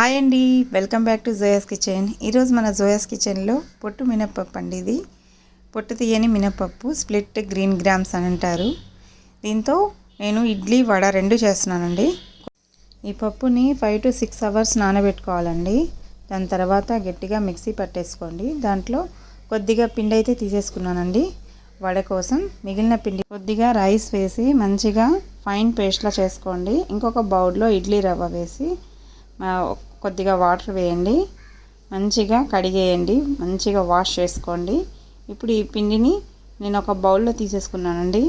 Hi అండి. Welcome back to Zoya's kitchen. ఈరోజు మన జోయాస్ కిచెన్లో పొట్టు మినప్పప్పు అండి ఇది. పొట్టు తీయని మినప్పప్పు స్ప్లిట్ గ్రీన్ గ్రామ్స్ అని అంటారు. దీంతో నేను ఇడ్లీ వడ రెండు చేస్తున్నానండి. ఈ పప్పుని ఫైవ్ టు సిక్స్ అవర్స్ నానబెట్టుకోవాలండి. దాని తర్వాత గట్టిగా మిక్సీ పట్టేసుకోండి. దాంట్లో కొద్దిగా పిండి అయితే తీసేసుకున్నానండి. వడ కోసం మిగిలిన పిండి కొద్దిగా రైస్ వేసి మంచిగా ఫైన్ పేస్ట్లా చేసుకోండి. ఇంకొక బౌల్లో ఇడ్లీ రవ్వ వేసి కొద్దిగా వాటర్ వేయండి. మంచిగా కడిగేయండి. మంచిగా వాష్ చేసుకోండి. ఇప్పుడు ఈ పిండిని నేను ఒక బౌల్లో తీసేసుకున్నానండి.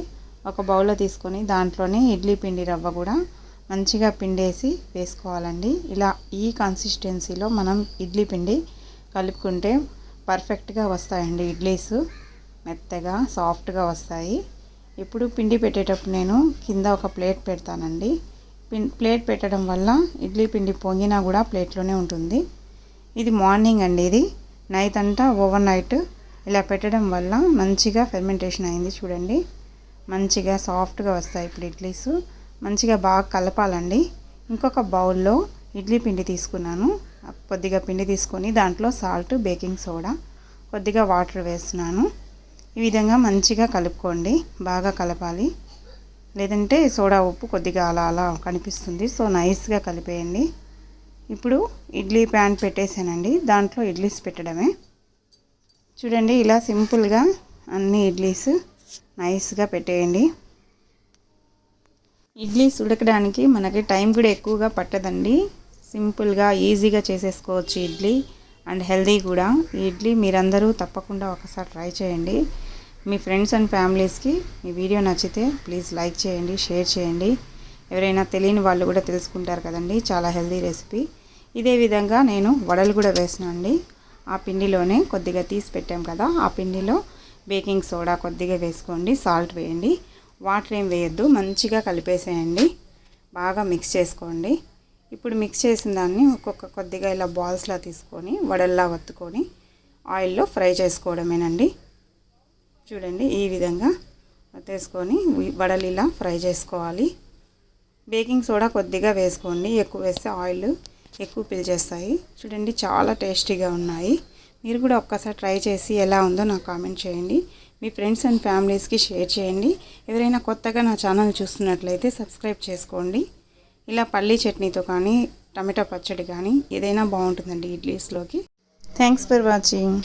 ఒక బౌల్లో తీసుకొని దాంట్లోనే ఇడ్లీ పిండి రవ్వ కూడా మంచిగా పిండేసి వేసుకోవాలండి. ఇలా ఈ కన్సిస్టెన్సీలో మనం ఇడ్లీ పిండి కలుపుకుంటే పర్ఫెక్ట్గా వస్తాయండి ఇడ్లీస్. మెత్తగా సాఫ్ట్గా వస్తాయి. ఇప్పుడు పిండి పెట్టేటప్పుడు నేను కింద ఒక ప్లేట్ పెడతానండి. ప్లేట్ పెట్టడం వల్ల ఇడ్లీ పిండి పొంగినా కూడా ప్లేట్లోనే ఉంటుంది. ఇది మార్నింగ్ అండి ఇది. నైట్ అంతా ఓవర్ నైట్ ఇలా పెట్టడం వల్ల మంచిగా ఫెర్మెంటేషన్ అయింది చూడండి. మంచిగా సాఫ్ట్గా వస్తాయి ఇప్పుడు ఇడ్లీస్. మంచిగా బాగా కలపాలండి. ఇంకొక బౌల్లో ఇడ్లీ పిండి తీసుకున్నాను. కొద్దిగా పిండి తీసుకొని దాంట్లో సాల్ట్ బేకింగ్ సోడా కొద్దిగా వాటర్ వేస్తున్నాను. ఈ విధంగా మంచిగా కలుపుకోండి. బాగా కలపాలి. లేదంటే సోడా ఉప్పు కొద్దిగా అలా అలా కనిపిస్తుంది. సో నైస్గా కలిపేయండి. ఇప్పుడు ఇడ్లీ ప్యాన్ పెట్టేసానండి. దాంట్లో ఇడ్లీస్ పెట్టడమే. చూడండి ఇలా సింపుల్గా అన్ని ఇడ్లీస్ నైస్గా పెట్టేయండి. ఇడ్లీస్ ఉడకడానికి మనకి టైం కూడా ఎక్కువగా పట్టదండి. సింపుల్గా ఈజీగా చేసేసుకోవచ్చు ఇడ్లీ. అండ్ హెల్దీ కూడా. ఈ ఇడ్లీ మీరందరూ తప్పకుండా ఒకసారి ట్రై చేయండి. మీ ఫ్రెండ్స్ అండ్ ఫ్యామిలీస్కి ఈ వీడియో నచ్చితే ప్లీజ్ లైక్ చేయండి షేర్ చేయండి. ఎవరైనా తెలియని వాళ్ళు కూడా తెలుసుకుంటారు కదండి చాలా హెల్దీ రెసిపీ. ఇదే విధంగా నేను వడలు కూడా వేసినండి ఆ పిండిలోనే కొద్దిగా తీసి పెట్టాం కదా ఆ పిండిలో బేకింగ్ సోడా కొద్దిగా వేసుకోండి సాల్ట్ వేయండి. వాటర్ ఏం వేయద్దు మంచిగా కలిపేసేయండి బాగా మిక్స్ చేసుకోండి. ఇప్పుడు మిక్స్ చేసిన దాన్ని ఒక్కొక్క కొద్దిగా ఇలా బాల్స్లా తీసుకొని వడల్లా వత్తుకొని ఆయిల్లో ఫ్రై చేసుకోవడమేనండి. చూడండి ఈ విధంగా తీసుకొని వడలు ఇలా ఫ్రై చేసుకోవాలి. బేకింగ్ సోడా కొద్దిగా వేసుకోండి ఎక్కువ వేస్తే ఆయిల్ ఎక్కువ పిలిచేస్తాయి. చూడండి చాలా టేస్టీగా ఉన్నాయి. మీరు కూడా ఒక్కసారి ట్రై చేసి ఎలా ఉందో నాకు కామెంట్ చేయండి. మీ ఫ్రెండ్స్ అండ్ ఫ్యామిలీస్కి షేర్ చేయండి. ఎవరైనా కొత్తగా నా ఛానల్ చూస్తున్నట్లయితే సబ్స్క్రైబ్ చేసుకోండి. ఇలా పల్లీ చట్నీతో కానీ టమాటో పచ్చడి కానీ ఏదైనా బాగుంటుందండి ఇడ్లీస్లోకి. Thanks for watching.